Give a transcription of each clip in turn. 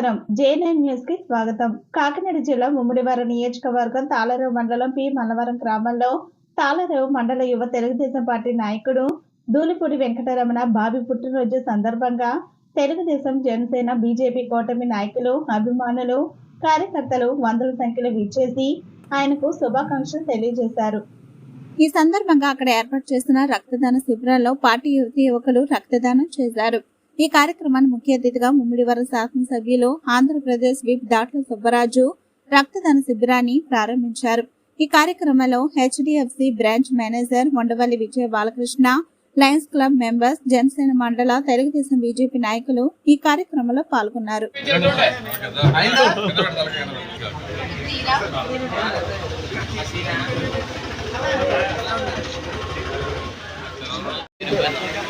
నమస్కారం. జేఎన్ఎన్ న్యూస్కి స్వాగతం. కాకినాడ జిల్లా ముమ్మడివారం నియోజకవర్గం తాళరేవు మండలం పి. మల్లవరం గ్రామంలో తాళరేవు మండల యువ తెలుగుదేశం పార్టీ నాయకుడు దూలిపూడి వెంకటరమణ బాబి పుట్టినరోజు సందర్భంగా తెలుగుదేశం జనసేన బీజేపీ కూటమి నాయకులు అభిమానులు కార్యకర్తలు వందల సంఖ్యలో విచ్చేసి ఆయనకు శుభాకాంక్షలు తెలియజేశారు. ఈ సందర్భంగా అక్కడ ఏర్పాటు చేసిన రక్తదాన శిబిరాల్లో పార్టీ యువతి యువకులు రక్తదానం చేశారు. ఈ కార్యక్రమాన్ని ముఖ్య అతిథిగా ముమ్మిడివరం శాసనసభ్యులు ఆంధ్రప్రదేశ్ విప్ దాట్ల సుబ్బరాజు రక్తదాన శిబిరాన్ని ప్రారంభించారు. ఈ కార్యక్రమంలో HDFC branch manager Mondavalli Vijaya Balakrishna lions club members Janasena మండల తెలుగుదేశం బీజేపీ నాయకులు ఈ కార్యక్రమంలో పాల్గొన్నారు. ఇంకా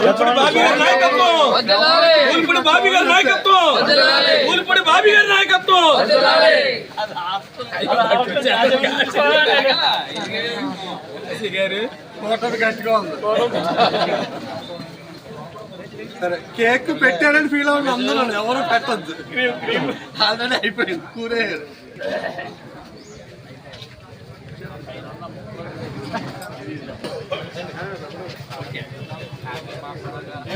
ఊల్పడి బాబీ గారి నాయకత్వం. ఊల్పడి బాబీ గారి నాయకత్వం. ఊల్పడి బాబీ గారి నాయకత్వం. సరే కేక్ పెట్టారని ఫీల్ అవ్వండి అందరూ ఎవరు పెట్టద్దు. ఆల్రెడీ అయిపోయింది. కూరే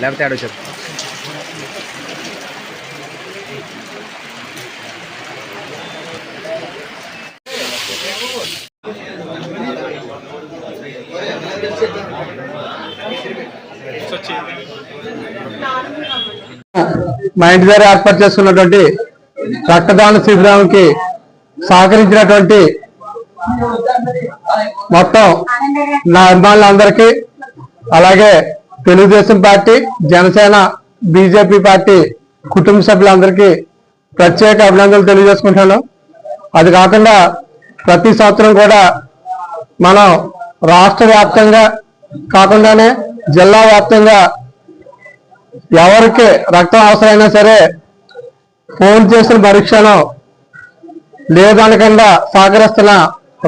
లేకపోతే ఆడో చెప్పు. మా ఇంటి దగ్గర ఏర్పాటు చేసుకున్నటువంటి రక్తదాన శిబిరానికి సహకరించినటువంటి మొత్తం నా అభిమానులందరికీ అలాగే Telugudesam party Janasena BJP party కుటుంబ సభ్యులందరికీ ప్రత్యేక అభినందనలు తెలియజేసుకుంటాను అది కాకుండా ప్రతి సంవత్సరం కూడా మనం రాష్ట్ర వ్యాప్తంగా కాకుండానే జిల్లా వ్యాప్తంగా ఎవరికి రక్తం అవసరమైనా సరే ఫోన్ చేసిన పరీక్షను లేదనకుండా సహకరిస్తున్న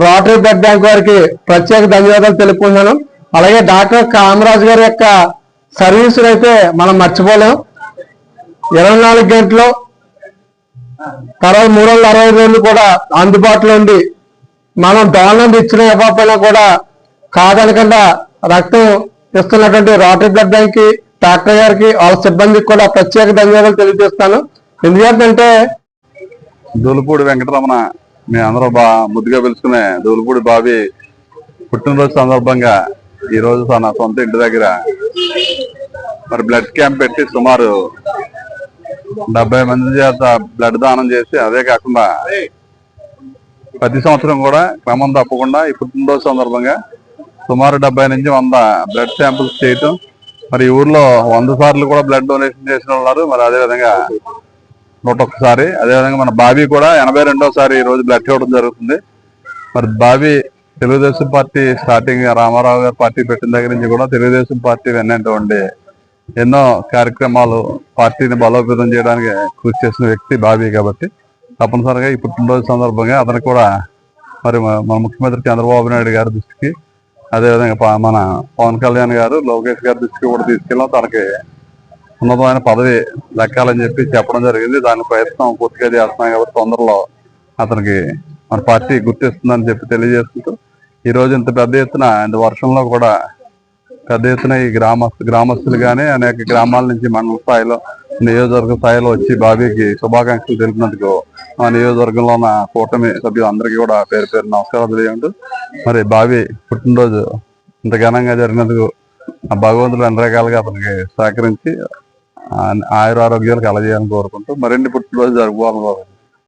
రోటరీ బ్లడ్ బ్యాంక్ వారికి ప్రత్యేక ధన్యవాదాలు తెలుపుకుంటున్నాను. అలాగే డాక్టర్ కామరాజు గారి యొక్క సర్వీసులు అయితే మనం మర్చిపోలేం. ఇరవై నాలుగు గంటలు తర్వాత మూడు వందల అరవై రోజులు కూడా అందుబాటులో ఉండి మనం దానం ఇచ్చిన ఇవ్వకపోయినా కూడా కాదనకుండా రక్తం ఇస్తున్నటువంటి రోటరీ బ్లడ్ బ్యాంక్కి డాక్టర్ గారికి వాళ్ళ సిబ్బందికి కూడా ప్రత్యేక ధన్యవాదాలు తెలియజేస్తాను. ఎందుకంటే దూలపూడి వెంకటరమణ మీ అందరూ బా ముద్దుగా పిలుచుకునే దూలుపూడి బాబీ పుట్టినరోజు సందర్భంగా ఈ రోజు నా సొంత ఇంటి దగ్గర మరి బ్లడ్ క్యాంప్ పెట్టి సుమారు డెబ్బై మంది చేత బ్లడ్ దానం చేసి అదే కాకుండా ప్రతి సంవత్సరం కూడా క్రమం తప్పకుండా ఈ పుట్టినరోజు సందర్భంగా సుమారు డెబ్బై నుంచి వంద బ్లడ్ శాంపిల్స్ చేయటం. మరి ఈ ఊర్లో వంద సార్లు కూడా బ్లడ్ డొనేషన్ చేసిన ఉన్నారు. మరి అదే విధంగా నూట ఒక్కసారి అదేవిధంగా మన బావి కూడా ఎనభై రెండోసారి ఈ రోజు బ్లడ్ ఇవ్వడం జరుగుతుంది. మరి బావి తెలుగుదేశం పార్టీ స్టార్టింగ్ రామారావు గారు పార్టీ పెట్టిన దగ్గర నుంచి కూడా తెలుగుదేశం పార్టీ వెన్నటువంటి ఎన్నో కార్యక్రమాలు పార్టీని బలోపేతం చేయడానికి కృషి చేసిన వ్యక్తి బాబీ కాబట్టి తప్పనిసరిగా ఈ పుట్టినరోజు సందర్భంగా అతను కూడా మరి మన ముఖ్యమంత్రి చంద్రబాబు నాయుడు గారి దృష్టికి అదేవిధంగా ప- మన పవన్ కళ్యాణ్ గారు లోకేష్ గారి దృష్టికి కూడా తీసుకెళ్ళాం తనకి ఉన్నతమైన పదవి దక్కాలని చెప్పి చెప్పడం జరిగింది. దాని ప్రయత్నం పూర్తిగా చేస్తున్నాం కాబట్టి తొందరలో అతనికి మన పార్టీ గుర్తిస్తుందని చెప్పి తెలియజేసుకుంటూ ఈ రోజు ఇంత పెద్ద ఎత్తున అండ్ వర్షంలో కూడా పెద్ద ఎత్తున ఈ గ్రామస్తు గ్రామస్తులు కానీ అనేక గ్రామాల నుంచి మండల స్థాయిలో నియోజకవర్గ స్థాయిలో వచ్చి బాబీకి శుభాకాంక్షలు తెలిపినందుకు మా నియోజకవర్గంలో ఉన్న కూటమి సభ్యులందరికీ కూడా పేరు పేరు నమస్కారాలు తెలియదు మరి బాబీ పుట్టినరోజు ఇంత ఘనంగా జరిగినందుకు ఆ భగవంతుడు అన్ని రకాలుగా అతనికి సహకరించి ఆ- ఆయుర ఆరోగ్యాలు కలగజేయాలని కోరుకుంటూ మరిన్ని పుట్టినరోజు జరుపుకోవాలని కోరుకుంటున్నాను.